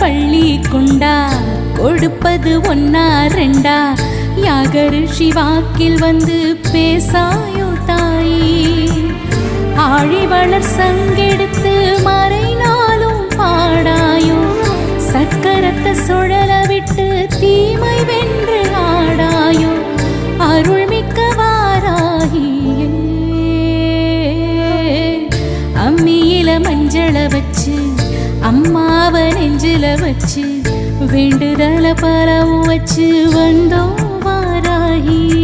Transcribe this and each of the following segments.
பள்ளி கொண்டா கொடுப்பது ஒன்னா ரெண்டா? யாகரு வாக்கில் வந்து பேசாயோ தாயி? ஆழிவளர் சங்கெடுத்து மறைனாலும் பாடாயோ? சக்கரத்தை சுழல விட்டு தீமை வென்று ஆடாயோ? அருள்மிக்க வாராகியே அம்மியில மஞ்சள வச்சு அம்மாவ நெஞ்சில வச்சு வேண்டுதல பரவு வச்சு வந்தோம் வாராகி.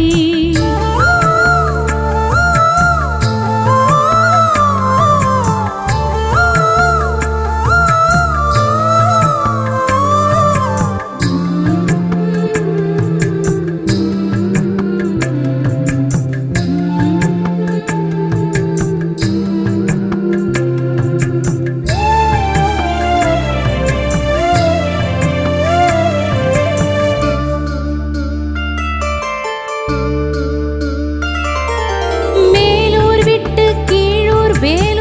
வேலு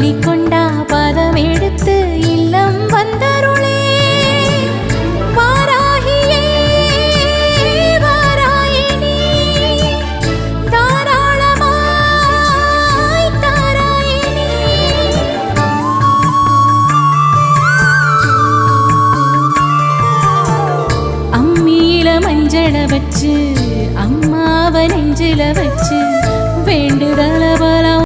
பள்ளி பதம் எடுத்து இல்லம் வந்தருளே. வாராகியே வாராயினி. தாராளமாய் தாராயினி. அம்மியில மஞ்சள வச்சு அம்மாவ நெஞ்சில வச்சு வேண்டுதல பலம்